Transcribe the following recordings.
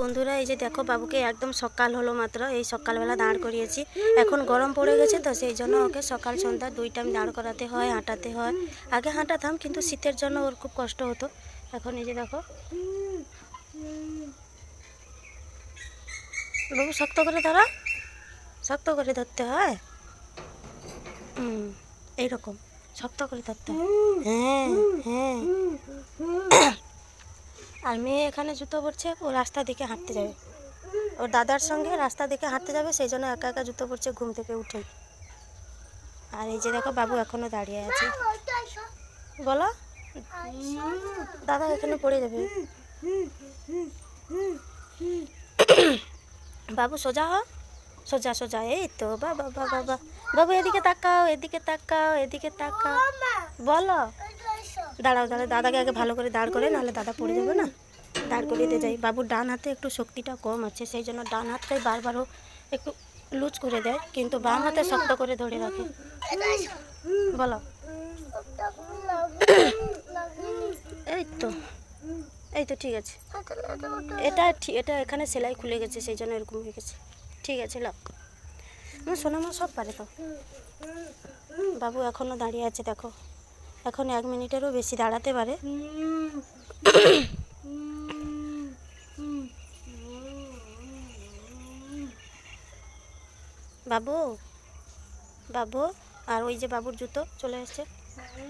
বন্ধুরা, এই যে দেখো বাবুকে একদম সকাল হলো মাত্র, এই সকালবেলা দাঁড় করিয়েছি। এখন গরম পড়ে গেছে তো সেই জন্য ওকে সকাল সন্ধ্যা দুই টাইম দাঁড় করাতে হয়, হাঁটাতে হয়। আগে হাঁটাতাম, কিন্তু শীতের জন্য ওর খুব কষ্ট হতো। এখন এই যে দেখো। বাবু শক্ত করে ধরা। শক্ত করে ধরতে হয়? হুম, এইরকম। শক্ত করে ধরতে হয়। হ্যাঁ হ্যাঁ। আর মেয়ে এখানে জুতো পরছে, ও রাস্তা দিকে হাঁটতে যাবে। ওর দাদার সঙ্গে রাস্তা দিকে হাঁটতে যাবে, সেই জন্য একা একা জুতো পরছে, ঘুম থেকে উঠে। আর এই যে দেখো বাবু এখনও দাঁড়িয়ে আছে। বলো, দাদা এখানে পড়ে যাবে। বাবু সোজা হ সোজা সোজা, এই তো বাবা বাবা বাবা বাবু এদিকে তাকাও এদিকে তাকাও এদিকে তাকাও। বলো। দাঁড়াও দাঁড়াও, দাদাকে আগে ভালো করে দাঁড় করে নাহলে দাদা পড়ে যাবে না। দাঁড় করিয়ে দিয়ে যাই। বাবুর ডান হাতে একটু শক্তিটা কম আছে, সেই জন্য ডান হাতটাই বারবারও একটু লুজ করে দেয়, কিন্তু বাম হাতে শক্ত করে ধরে রাখে। বলো। এই তো এই তো ঠিক আছে। এটা এটা এখানে সেলাই খুলে গেছে, সেই জন্য এরকম হয়ে গেছে। ঠিক আছে আমার সোনামা সব পারে তো। বাবু এখনও দাঁড়িয়ে আছে, দেখো। এখন এক মিনিটেরও বেশি দাঁড়াতে পারে। বাবু বাবু, আর ওই যে বাবুর জুতো চলে এসছে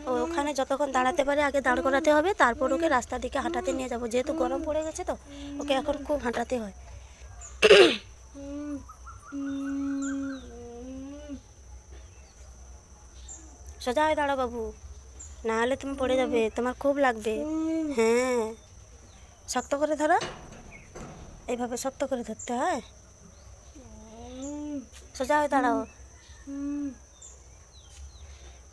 ও ওখানে যতক্ষণ দাঁড়াতে পারে, আগে দাঁড় করাতে হবে, তারপর ওকে রাস্তার দিকে হাঁটাতে নিয়ে যাব। যেহেতু গরম পড়ে গেছে তো, ওকে এখন খুব হাঁটাতে হয়। সোজা হয় দাঁড়া বাবু। না হলে তুমি পড়ে যাবে, তোমার খুব লাগবে। হ্যাঁ। শক্ত করে ধরো। এইভাবে শক্ত করে ধরতে হয়। সোজা হয়ে দাঁড়াও।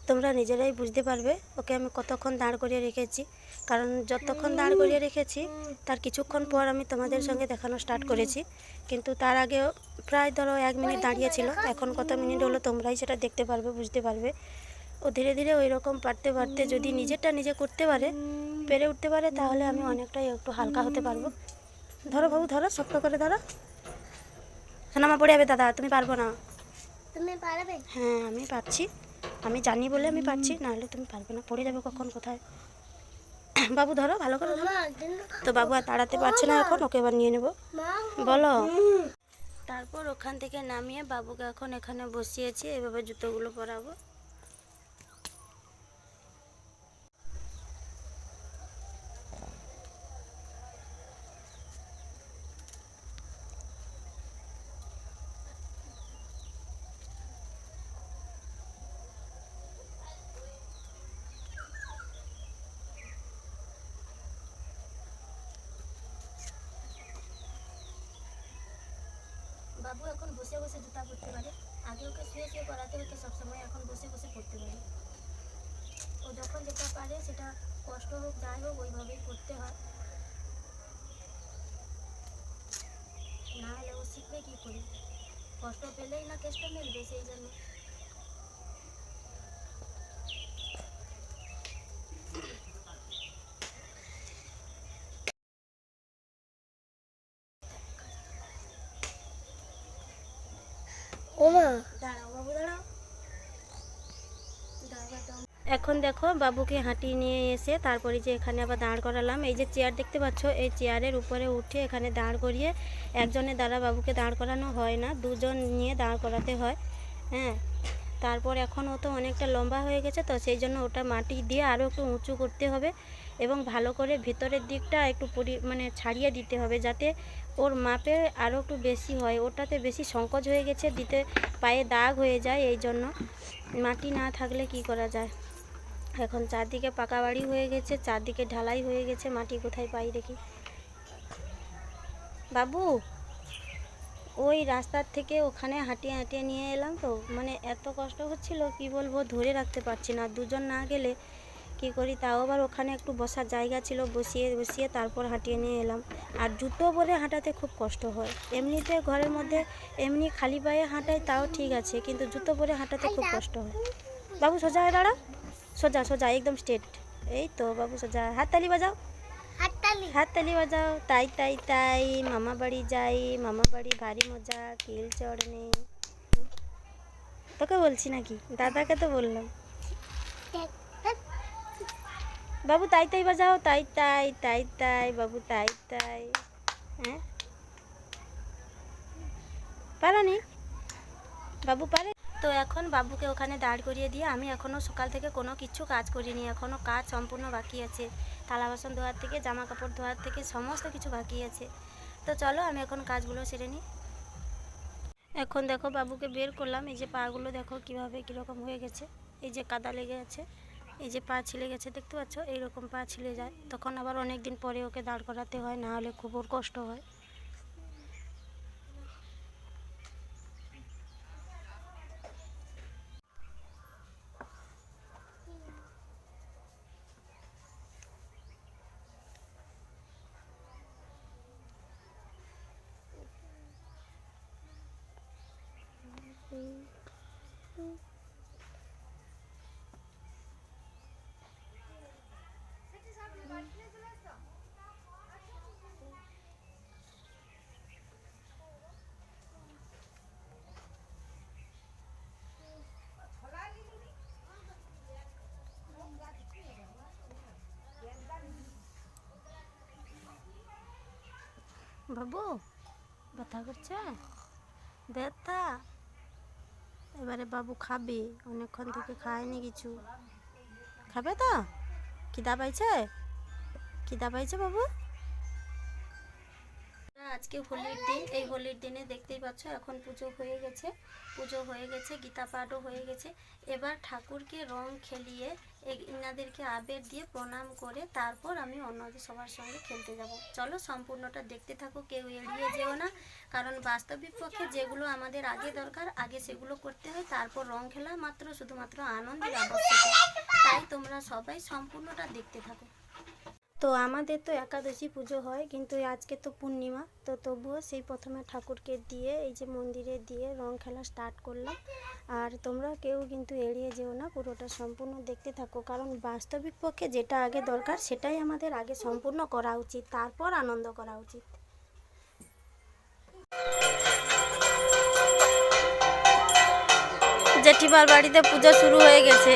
তোমরা নিজেরাই বুঝতে পারবে, ওকে আমি কতক্ষণ দাঁড় করিয়ে রেখেছি। কারণ যতক্ষণ দাঁড় করিয়ে রেখেছি, তার কিছুক্ষণ পর আমি তোমাদের সঙ্গে দেখানো স্টার্ট করেছি। কিন্তু তার আগেও প্রায় ধরো এক মিনিট দাঁড়িয়েছিল এখন কত মিনিট হলো তোমরাই সেটা দেখতে পারবে, বুঝতে পারবে। ও ধীরে ধীরে ওই রকম পারতে পারতে যদি নিজেরটা নিজে করতে পারে পেরে উঠতে পারে তাহলে আমি অনেকটাই একটু হালকা হতে পারব। ধরো বাবু ধরো শক্ত করে ধরো। সোনামা পড়ে যাবে দাদা তুমি পারব না। তুমি পারবে? হ্যাঁ আমি পারছি। আমি জানি বলে আমি পারছি নাহলে তুমি পারবে না। পড়ে যাবে কখন কোথায়? বাবু ধরো ভালো করে ধরো। তো বাবু আর দাঁড়াতে পারছে না এখন ওকে এবার নিয়ে নেব। বলো। তারপর ওখান থেকে নামিয়ে বাবুকে এখন এখানে বসিয়েছি এভাবে জুতোগুলো পরাবো। বাবু এখন বসে বসে জুতা পরতে পারে। আগে ওকে শুয়ে শুয়ে পড়াতে হতো, সবসময় এখন বসে বসে পড়তে পারে। ও যখন যেটা পারে সেটা কষ্ট হোক, যাই হোক, ওইভাবেই করতে হয়। না হলে ও শিখবে কী করে? কষ্ট পেলেই না কেষ্ট মিলবে, সেই জন্য। এখন দেখো বাবুকে হাঁটিয়ে নিয়ে এসে তারপরে যে এখানে আবার দাঁড় করালাম, এই যে চেয়ার দেখতে পাচ্ছ, এই চেয়ারের উপরে উঠে এখানে দাঁড় করিয়ে একজনের দ্বারা বাবুকে দাঁড় করানো হয় না, দুজন নিয়ে দাঁড় করাতে হয় হ্যাঁ। তারপর এখন ও তো অনেকটা লম্বা হয়ে গেছে, তো সেই জন্য ওটা মাটি দিয়ে আরও একটু উঁচু করতে হবে এবং ভালো করে ভিতরের দিকটা একটু পরি মানে ছাড়িয়ে দিতে হবে যাতে ওর মাপে আরও একটু বেশি হয়। ওটাতে বেশি সংকোচ হয়ে গেছে, দিতে পায়ে দাগ হয়ে যায় এই জন্য। মাটি না থাকলে কি করা যায়? এখন চারদিকে পাকা বাড়ি হয়ে গেছে, চারদিকে ঢালাই হয়ে গেছে, মাটি কোথায় পাই দেখি। বাবু ওই রাস্তার থেকে ওখানে হাঁটিয়ে হাঁটিয়ে নিয়ে এলাম তো। মানে এত কষ্ট হচ্ছিল, কি বলব, ধরে রাখতে পারছি না। দুজন না গেলে কি করি? তাও আবার ওখানে একটু বসার জায়গা ছিল, বসিয়ে বসিয়ে তারপর হাঁটিয়ে নিয়ে এলাম। আর জুতো পরে হাঁটাতে খুব কষ্ট হয়। এমনিতে ঘরের মধ্যে এমনি খালি পায়ে হাঁটাই তাও ঠিক আছে, কিন্তু জুতো পরে হাঁটাতে খুব কষ্ট হয়। বাবু, সোজা হয়ে দাঁড়াও। সোজা সোজা, একদম স্ট্রেট এই তো, বাবু, সোজা। হাততালি বাজাও। হাততালি বাজাও তাই তাই তাই মামা বাড়ি যাই মামা বাড়ি ভারী মজা কিল চড় নেই তোকে বলছি নাকি? দাদাকে তো বললাম। বাবু, তাই তাই বাজাও। তাই তাই তাই তাই, বাবু, তাই তাই। হ্যাঁ? পারো নি বাবু, পারে। তো এখন বাবুকে ওখানে দাঁড় করিয়ে দিয়ে আমি এখনও সকাল থেকে কোনো কিছু কাজ করিনি এখনও কাজ সম্পূর্ণ বাকি আছে। থালা বাসন ধোয়ার থেকে, জামা কাপড় ধোয়ার থেকে সমস্ত কিছু বাকি আছে। তো চলো আমি এখন কাজগুলো সেরে নিই। এখন দেখো বাবুকে বের করলাম, এই যে পাগুলো দেখো কীভাবে, কীরকম হয়ে গেছে। এই যে কাদা লেগে আছে, এই যে পা ছিলে গেছে, দেখতে পাচ্ছ? এইরকম পা ছিলে যায়। তখন আবার অনেক দিন পরে ওকে দাঁড় করাতে হয়, না হলে খুব কষ্ট হয়। বাবু, ব্যথা করছে? ব্যথা? এবারে বাবু খাবে, অনেকক্ষণ থেকে খায়নি কিছু। খাবে তো? খিদা পাইছে? খিদা পাইছে বাবু? আজকে হোলির দিন, এই হোলির দিনে দেখতেই পাচ্ছ এখন পুজো হয়ে গেছে, পুজো হয়ে গেছে, গীতা পাঠও হয়ে গেছে। এবার ঠাকুরকে রং খেলিয়ে ইনাদেরকে আবির দিয়ে প্রণাম করে তারপর আমি অন্যদের সবার সঙ্গে খেলতে যাব। চলো সম্পূর্ণটা দেখতে থাকো, কেউ এড়িয়ে যেও না, কারণ বাস্তবিক পক্ষে যেগুলো আমাদের আগে দরকার, আগে সেগুলো করতে হয়, তারপর রং খেলা মাত্র শুধুমাত্র আনন্দের আবশ্যক। তাই তোমরা সবাই সম্পূর্ণটা দেখতে থাকো। তো আমাদের তো একাদশী পুজো হয়, কিন্তু আজকে তো পূর্ণিমা, তো তবুও সেই প্রথমে ঠাকুরকে দিয়ে, এই যে মন্দিরে দিয়ে রং খেলা স্টার্ট করলাম। আর তোমরা কেউ কিন্তু এড়িয়ে যেও না, পুরোটা সম্পূর্ণ দেখতে থাকো, কারণ বাস্তবিক পক্ষে যেটা আগে দরকার, সেটাই আমাদের আগে সম্পূর্ণ করা উচিত, তারপর আনন্দ করা উচিত। জেঠিমার বাড়িতে পুজো শুরু হয়ে গেছে।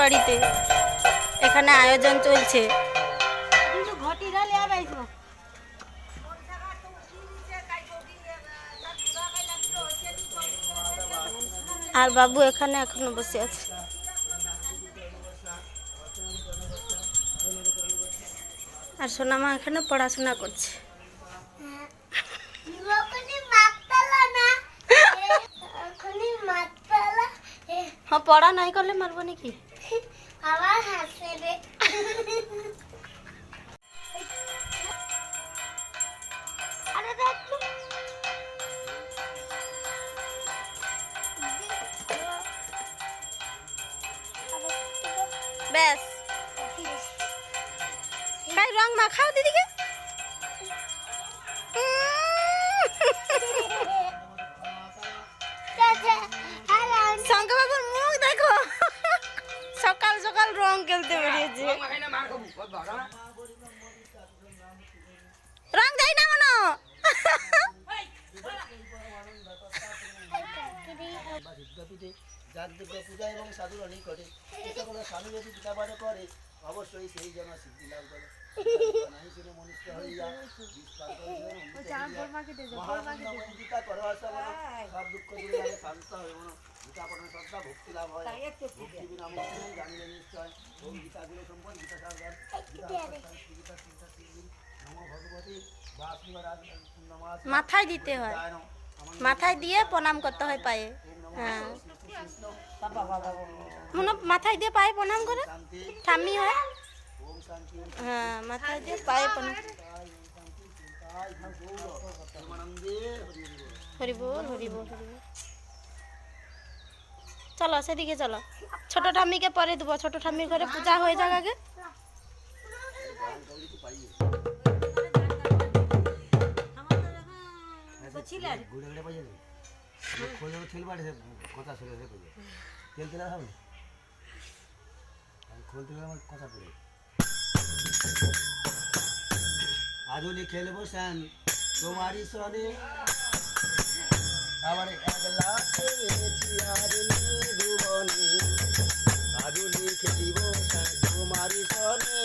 বাড়িতে। এখানে আয়োজন চলছে। আর বাবু এখানে এখনও বসে আছে। আর সোনামা এখানে পড়াশোনা করছে। হ্যাঁ পড়া নাই করলে মারবো নাকি? আবার হাসে রে আরে দেখ ব্যাস। কাই রং মাখাও দিদিকে। শঙ্করবাবুর মুখ দেখো। সকাল রং খেলতে বেরিয়েছে। রং দেয় না মনো। যার দুর্গা পূজা এবং সাধুর নিকটে যে সকল স্বামী যদি পিতা পাঠ করে অবশ্যই সেই জন্য সিদ্ধি লাভ করে। নাহি শুনে মনুষ্য হইয়া বিশ্বাস করিবেন অমৃত হইয়া। মহানন্দ মন্দিতা করো আশা বলো, সব দুঃখ দূরে গেলে শান্ত হয়ে। হ্যাঁ মাথায় দিয়ে পায়ে পানি হরি বল হরি বল হরি বল চলো সেদিকে চলো। ছোট ঠাম্মিকে পরে দেবো। ছোট ঠাম্মির ঘরে পূজা হয়ে যাক আগে। কথা আধুলি খেলব সান তোমারই সরে আমার একলা পেয়েছি আধুলি জীবনে আধুলি খেলিব সান তোমারই সরে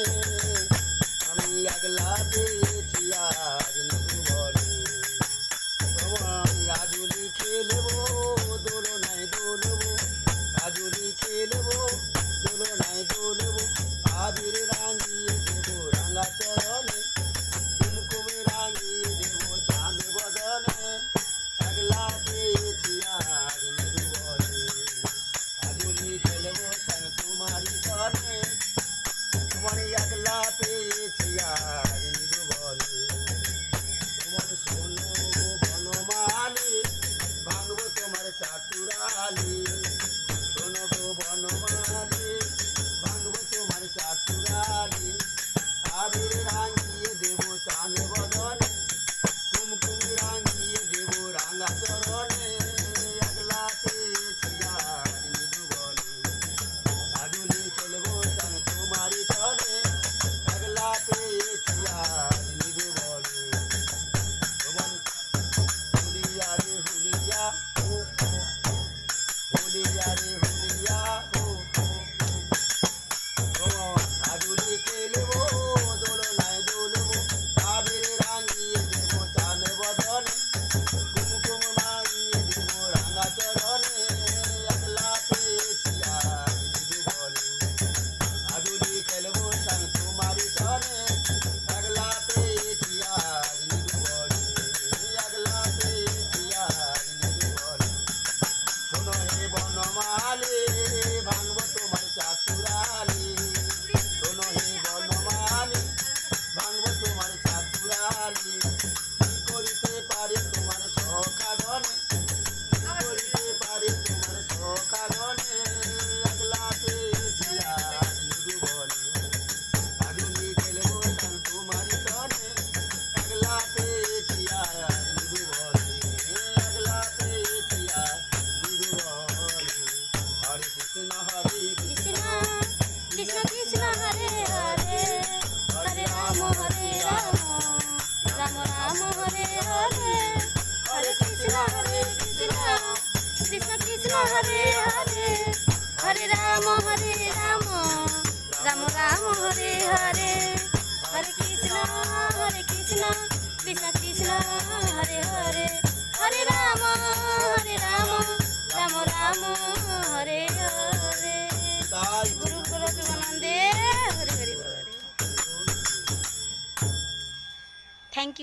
আমি একলা পেয়ে Hare Rama.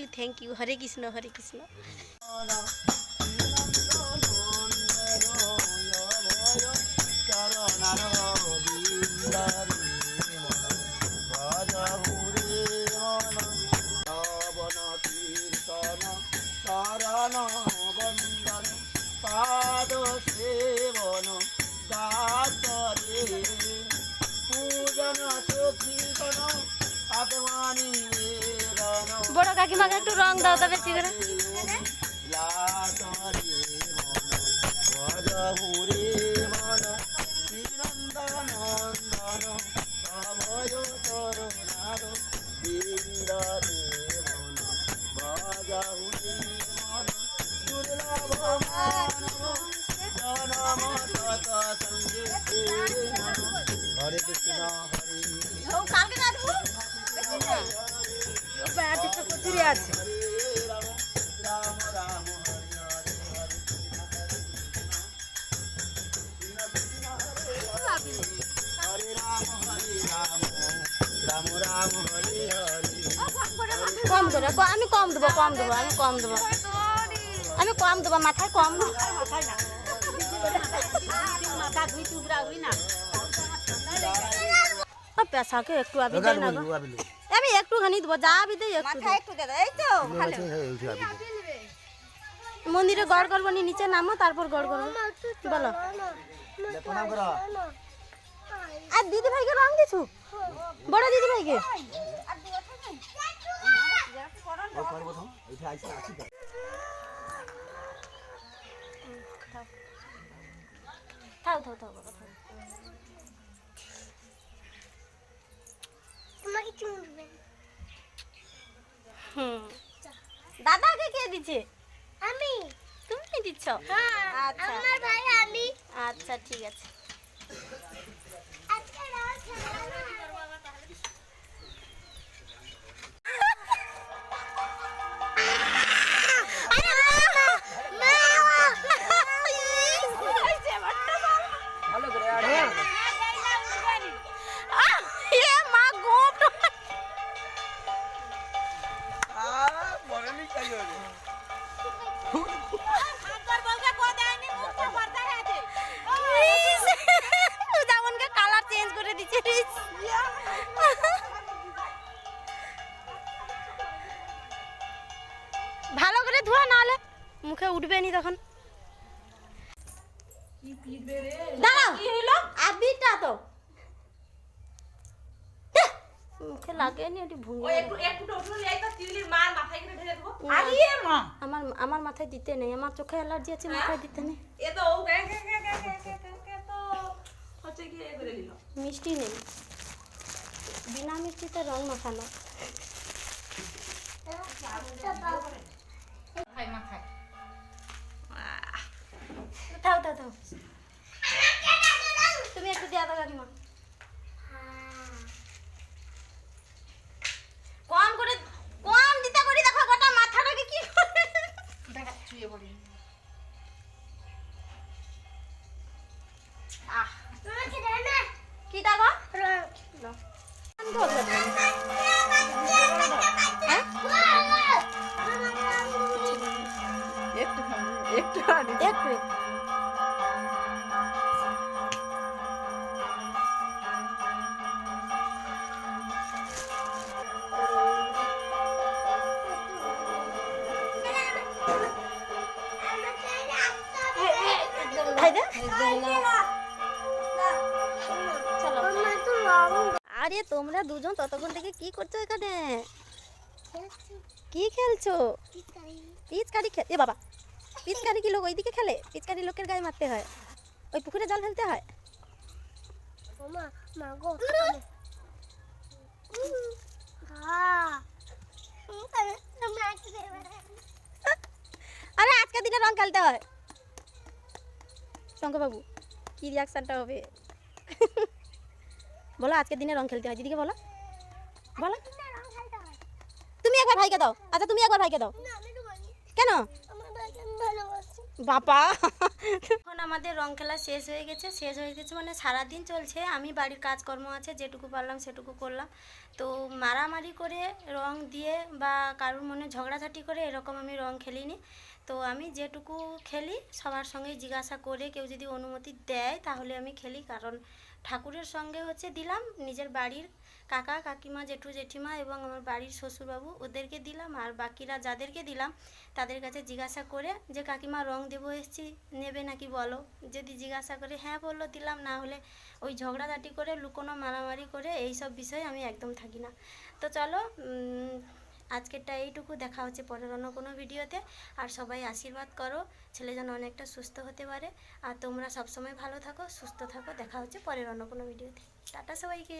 You thank you Hare Krishna Hare Krishna চরণার সঙ্গে একটু রং দাও তা করে দাঁড়িয়ে আছে। কম দেবো আমি কম দেবো কম দেবো আমি কম দেবো। আমি কম দেবো মাথায় কম মাথায় না। মাথা ধুই পেশাকে একটু আবি আমি একটুখানি দেবো যা বিদে তো মন্দিরে গড় করব নিচে নামো তারপর গড় করব বলো। আর দিদি ভাইকে রং দিছু? বড় দিদি ভাইকে থাও থাও থাও তোমাকে চুমবে হুম। দাদাকে কে দিচ্ছে? আমি। তুমি দিচ্ছ? হ্যাঁ আচ্ছা। আমার ভাই আমি। আচ্ছা ঠিক আছে। আজকে রাত ধোয়া নাহলে মুখে উঠবে নি তখন। দাঁড়াও কি আবিটা তো মুখে ওটি ভুঙে আমার আমার মাথায় দিতে নেই আমার চোখে অ্যালার্জি আছে মাথায় দিতে নেই। মিষ্টি নেই। বিনা মিষ্টিতে রং মাখানো। থাও থাও থাও তুমি একটু দেওয়া দাও কাকিমা আরে তোমরা দুজন ততক্ষণ থেকে কি করছ এখানে? কি খেলছো? পিচকারি। খেল বাবা পিচকারি কি লোক ওইদিকে খেলে? পিচকারি লোকের গায়ে মারতে হয়। ওই পুকুরে জল ফেলতে হয়? আরে আজকের দিনে রং খেলতে হয়। শঙ্করবাবু, কি রিয়াকশানটা হবে? বলো, আজকের দিনে রং খেলতে হয় দিদিকে বলো। বলো। তুমি একবার ভাইকে দাও। আচ্ছা তুমি একবার ভাইকে দাও। কেন? বাবা। এখন আমাদের রং খেলা শেষ হয়ে গেছে, শেষ হয়ে গেছে মানে সারাদিন চলছে। আমি বাড়ির কাজকর্ম আছে, যেটুকু পারলাম সেটুকু করলাম। তো মারামারি করে রং দিয়ে বা কারোর মনে ঝগড়াঝাটি করে এরকম আমি রং খেলিনি। তো আমি যেটুকু খেলি, সবার সঙ্গে জিজ্ঞাসা করে কেউ যদি অনুমতি দেয় তাহলে আমি খেলি। কারণ ঠাকুরের সঙ্গে হচ্ছে দিলাম, নিজের বাড়ির কাকা, কাকিমা, জেঠু, জেঠিমা এবং আমার বাড়ির শ্বশুরবাবু ওদেরকে দিলাম। আর বাকিরা যাদেরকে দিলাম, তাদের কাছে জিজ্ঞাসা করে যে, কাকিমা, রং দেবো এসছি, নেবে নাকি বলো? যদি জিজ্ঞাসা করে হ্যাঁ বলল দিলাম। না হলে ওই ঝগড়াঝাটি করে, লুকোনো মারামারি করে এই সব বিষয়ে আমি একদম থাকি না। তো চলো আজকেরটা এইটুকু। দেখা হচ্ছে পরের অন্য কোনো ভিডিওতে। আর সবাই আশীর্বাদ করো, ছেলে যেন অনেকটা সুস্থ হতে পারে। আর তোমরা সবসময় ভালো থাকো, সুস্থ থাকো। দেখা হচ্ছে পরের অন্য কোনো ভিডিওতে। টাটা সবাইকে।